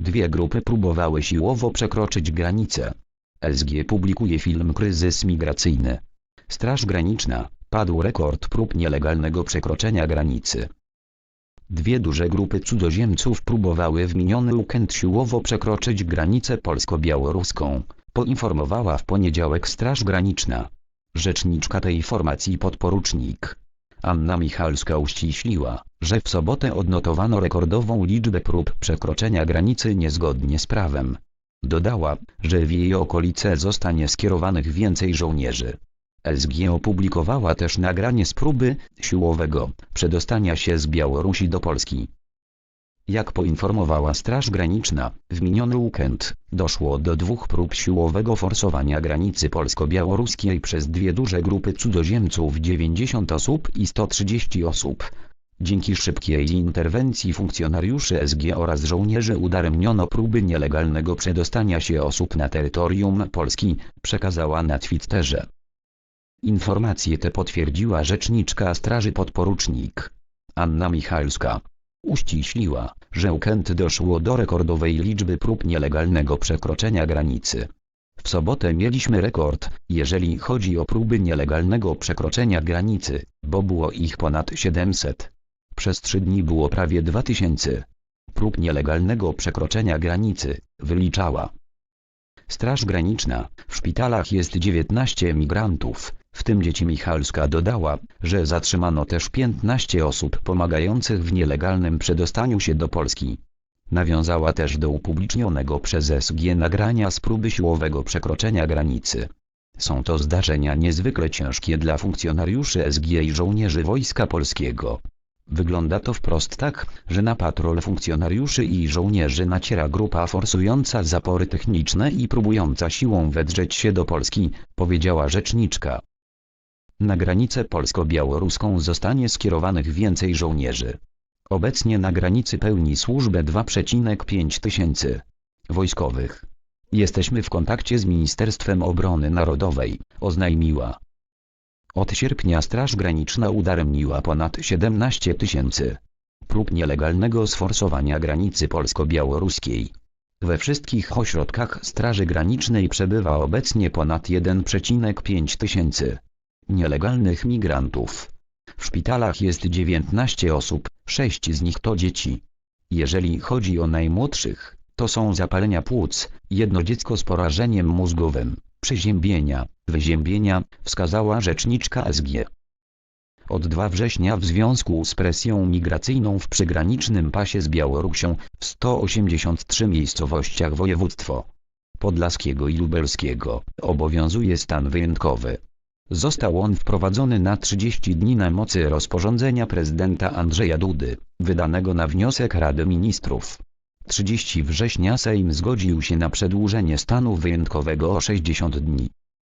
Dwie grupy próbowały siłowo przekroczyć granicę. SG publikuje film Kryzys migracyjny. Straż Graniczna. Padł rekord prób nielegalnego przekroczenia granicy. Dwie duże grupy cudzoziemców próbowały w miniony weekend siłowo przekroczyć granicę polsko-białoruską, poinformowała w poniedziałek Straż Graniczna. Rzeczniczka tej formacji podporucznik Anna Michalska uściśliła, że w sobotę odnotowano rekordową liczbę prób przekroczenia granicy niezgodnie z prawem. Dodała, że w jej okolice zostanie skierowanych więcej żołnierzy. SG opublikowała też nagranie z próby siłowego przedostania się z Białorusi do Polski. Jak poinformowała Straż Graniczna, w miniony weekend doszło do dwóch prób siłowego forsowania granicy polsko-białoruskiej przez dwie duże grupy cudzoziemców 90 osób i 130 osób. Dzięki szybkiej interwencji funkcjonariuszy SG oraz żołnierzy udaremniono próby nielegalnego przedostania się osób na terytorium Polski, przekazała na Twitterze. Informacje te potwierdziła rzeczniczka Straży podporucznik Anna Michalska. Uściśliła, że weekend doszło do rekordowej liczby prób nielegalnego przekroczenia granicy. W sobotę mieliśmy rekord, jeżeli chodzi o próby nielegalnego przekroczenia granicy, bo było ich ponad 700. Przez trzy dni było prawie 2000 prób nielegalnego przekroczenia granicy, wyliczała. Straż Graniczna, w szpitalach jest 19 migrantów, w tym dzieci Michalska dodała, że zatrzymano też 15 osób pomagających w nielegalnym przedostaniu się do Polski. Nawiązała też do upublicznionego przez SG nagrania z próby siłowego przekroczenia granicy. Są to zdarzenia niezwykle ciężkie dla funkcjonariuszy SG i żołnierzy Wojska Polskiego. Wygląda to wprost tak, że na patrol funkcjonariuszy i żołnierzy naciera grupa forsująca zapory techniczne i próbująca siłą wedrzeć się do Polski, powiedziała rzeczniczka. Na granicę polsko-białoruską zostanie skierowanych więcej żołnierzy. Obecnie na granicy pełni służbę 2,5 tysięcy wojskowych. Jesteśmy w kontakcie z Ministerstwem Obrony Narodowej, oznajmiła. Od sierpnia Straż Graniczna udaremniła ponad 17 tysięcy prób nielegalnego sforsowania granicy polsko-białoruskiej. We wszystkich ośrodkach Straży Granicznej przebywa obecnie ponad 1,5 tysięcy nielegalnych migrantów. W szpitalach jest 19 osób, 6 z nich to dzieci. Jeżeli chodzi o najmłodszych, to są zapalenia płuc, jedno dziecko z porażeniem mózgowym, przeziębienia, wyziębienia, wskazała rzeczniczka SG. Od 2 września w związku z presją migracyjną w przygranicznym pasie z Białorusią, w 183 miejscowościach województwo podlaskiego i lubelskiego, obowiązuje stan wyjątkowy. Został on wprowadzony na 30 dni na mocy rozporządzenia prezydenta Andrzeja Dudy, wydanego na wniosek Rady Ministrów. 30 września Sejm zgodził się na przedłużenie stanu wyjątkowego o 60 dni.